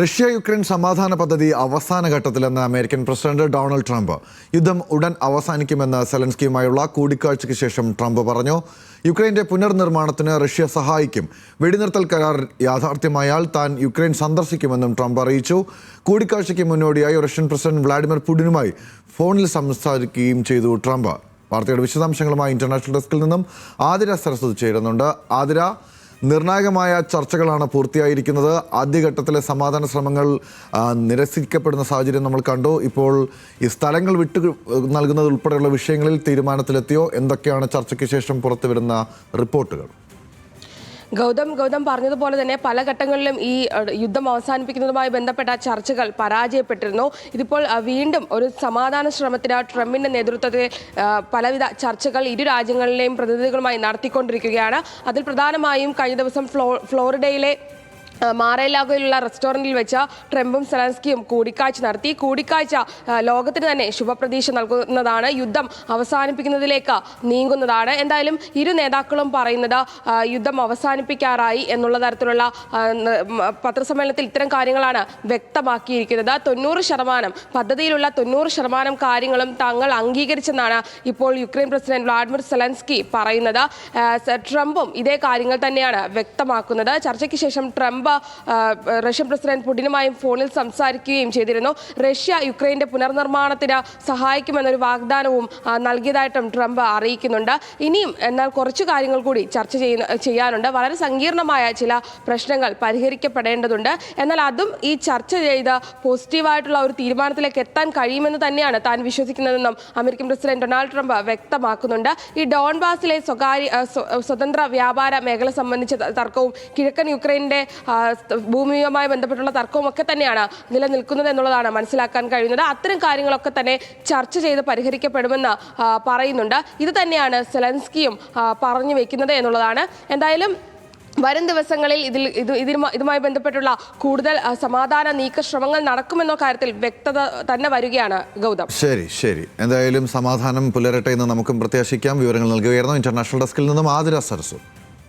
Russia Ukraine സമാധാന പദ്ധതി അവസാന ഘട്ടത്തിലെന്ന് അമേരിക്കൻ പ്രസിഡന്റ് ഡൊണാൾഡ് ട്രംപ്. യുദ്ധം ഉടൻ അവസാനിക്കുമെന്ന് സെലൻസ്കിയുമായുള്ള കൂടിക്കാഴ്ചയ്ക്ക് ശേഷം ട്രംപ് പറഞ്ഞു. യുക്രൈന്റെ പുനർനിർമ്മാണത്തിന് റഷ്യ സഹായിക്കും. വെടിനിർത്തൽ കരാർ യാഥാർത്ഥ്യമായാൽ താൻ യുക്രൈൻ സന്ദർശിക്കുമെന്നും ട്രംപ് അറിയിച്ചു. കൂടിക്കാഴ്ചയ്ക്ക് മുന്നോടിയായി റഷ്യൻ പ്രസിഡന്റ് വ്ളാഡിമിർ പുടിനുമായി ഫോണിൽ സംസാരിക്കുകയും ചെയ്തു ട്രംപ്. വാർത്തയുടെ വിശദാംശങ്ങളുമായി ഇന്റർനാഷണൽ ഡെസ്കിൽ നിന്നും ആതിര സരസ്വതി ചേരുന്നുണ്ട്. ആതിര നിർണായകമായ ചർച്ചകളാണ് പൂർത്തിയായിരിക്കുന്നത്. ആദ്യഘട്ടത്തിലെ സമാധാന ശ്രമങ്ങൾ നിരസിക്കപ്പെടുന്ന സാഹചര്യം നമ്മൾ കണ്ടു. ഇപ്പോൾ ഈ സ്ഥലങ്ങൾ വിട്ടു നൽകുന്നത് ഉൾപ്പെടെയുള്ള വിഷയങ്ങളിൽ തീരുമാനത്തിലെത്തിയോ? എന്തൊക്കെയാണ് ചർച്ചയ്ക്ക് ശേഷം പുറത്തു വരുന്ന റിപ്പോർട്ടുകൾ? ഗൗതം ഗൗതം പറഞ്ഞതുപോലെ തന്നെ പല ഘട്ടങ്ങളിലും ഈ യുദ്ധം അവസാനിപ്പിക്കുന്നതുമായി ബന്ധപ്പെട്ട ചർച്ചകൾ പരാജയപ്പെട്ടിരുന്നു. ഇതിപ്പോൾ വീണ്ടും ഒരു സമാധാന ശ്രമത്തിന് ട്രംപിന്റെ നേതൃത്വത്തിൽ പലവിധ ചർച്ചകൾ ഇരു രാജ്യങ്ങളിലെയും പ്രതിനിധികളുമായി നടത്തിക്കൊണ്ടിരിക്കുകയാണ്. അതിൽ പ്രധാനമായും കഴിഞ്ഞ ദിവസം ഫ്ലോ ഫ്ലോറിഡയിലെ മാറേലാഗോയിലുള്ള റെസ്റ്റോറന്റിൽ വെച്ച ട്രംപും സെലൻസ്കിയും കൂടിക്കാഴ്ച നടത്തി. കൂടിക്കാഴ്ച ലോകത്തിന് തന്നെ ശുഭപ്രതീക്ഷ നൽകുന്നതാണ്. യുദ്ധം അവസാനിപ്പിക്കുന്നതിലേക്ക് നീങ്ങുന്നതാണ്. എന്തായാലും ഇരു നേതാക്കളും പറയുന്നത് യുദ്ധം അവസാനിപ്പിക്കാറായി എന്നുള്ള തരത്തിലുള്ള പത്രസമ്മേളനത്തിൽ ഇത്തരം കാര്യങ്ങളാണ് വ്യക്തമാക്കിയിരിക്കുന്നത്. തൊണ്ണൂറ് ശതമാനം പദ്ധതിയിലുള്ള തൊണ്ണൂറ് ശതമാനം കാര്യങ്ങളും തങ്ങൾ അംഗീകരിച്ചെന്നാണ് ഇപ്പോൾ യുക്രൈൻ പ്രസിഡന്റ് വ്ളാഡിമിർ സെലൻസ്കി പറയുന്നത്. ട്രംപും ഇതേ കാര്യങ്ങൾ തന്നെയാണ് വ്യക്തമാക്കുന്നത്. ചർച്ചയ്ക്ക് ശേഷം ട്രംപ് റഷ്യൻ പ്രസിഡന്റ് പുടിനുമായും ഫോണിൽ സംസാരിക്കുകയും ചെയ്തിരുന്നു. റഷ്യ യുക്രൈന്റെ പുനർനിർമ്മാണത്തിന് സഹായിക്കുമെന്നൊരു വാഗ്ദാനവും നൽകിയതായിട്ടും ട്രംപ് അറിയിക്കുന്നുണ്ട്. ഇനിയും എന്നാൽ കുറച്ച് കാര്യങ്ങൾ കൂടി ചർച്ച ചെയ്യുന്ന ചെയ്യാനുണ്ട്. വളരെ സങ്കീർണമായ ചില പ്രശ്നങ്ങൾ പരിഹരിക്കപ്പെടേണ്ടതുണ്ട്. എന്നാൽ അതും ഈ ചർച്ച ചെയ്ത് പോസിറ്റീവായിട്ടുള്ള ഒരു തീരുമാനത്തിലേക്ക് എത്താൻ കഴിയുമെന്ന് തന്നെയാണ് താൻ വിശ്വസിക്കുന്നതെന്നും അമേരിക്കൻ പ്രസിഡന്റ് ഡൊണാൾഡ് ട്രംപ് വ്യക്തമാക്കുന്നുണ്ട്. ഈ ഡോൺബാസിലെ സ്വകാര്യ സ്വതന്ത്ര വ്യാപാര മേഖല സംബന്ധിച്ച തർക്കവും കിഴക്കൻ സ്- ഭൂമിയുമായി ബന്ധപ്പെട്ടുള്ള തർക്കവും ഒക്കെ തന്നെയാണ് നിലനിൽക്കുന്നത് എന്നുള്ളതാണ് മനസ്സിലാക്കാൻ കഴിയുന്നത്. അത്തരം കാര്യങ്ങളൊക്കെ തന്നെ ചർച്ച ചെയ്ത് പരിഹരിക്കപ്പെടുമെന്ന് പറയുന്നുണ്ട്. ഇത് തന്നെയാണ് സെലൻസ്കിയും പറഞ്ഞു വെക്കുന്നത് എന്നുള്ളതാണ്. എന്തായാലും വരും ദിവസങ്ങളിൽ ഇതിൽ ഇത് ഇതുമായി ബന്ധപ്പെട്ടുള്ള കൂടുതൽ സമാധാന നീക്ക ശ്രമങ്ങൾ നടക്കുമെന്ന കാര്യത്തിൽ വ്യക്തത തന്നെ വരികയാണ് ഗൗതം. ശരി ശരി. എന്തായാലും സമാധാനം പുലരട്ടെ എന്ന് നമുക്കും പ്രത്യാശിക്കാം. വിവരങ്ങൾ നൽകുകയായിരുന്നു ഇന്റർനാഷണൽ ഡെസ്കിൽ നിന്നും ആതിര സരസ്വതി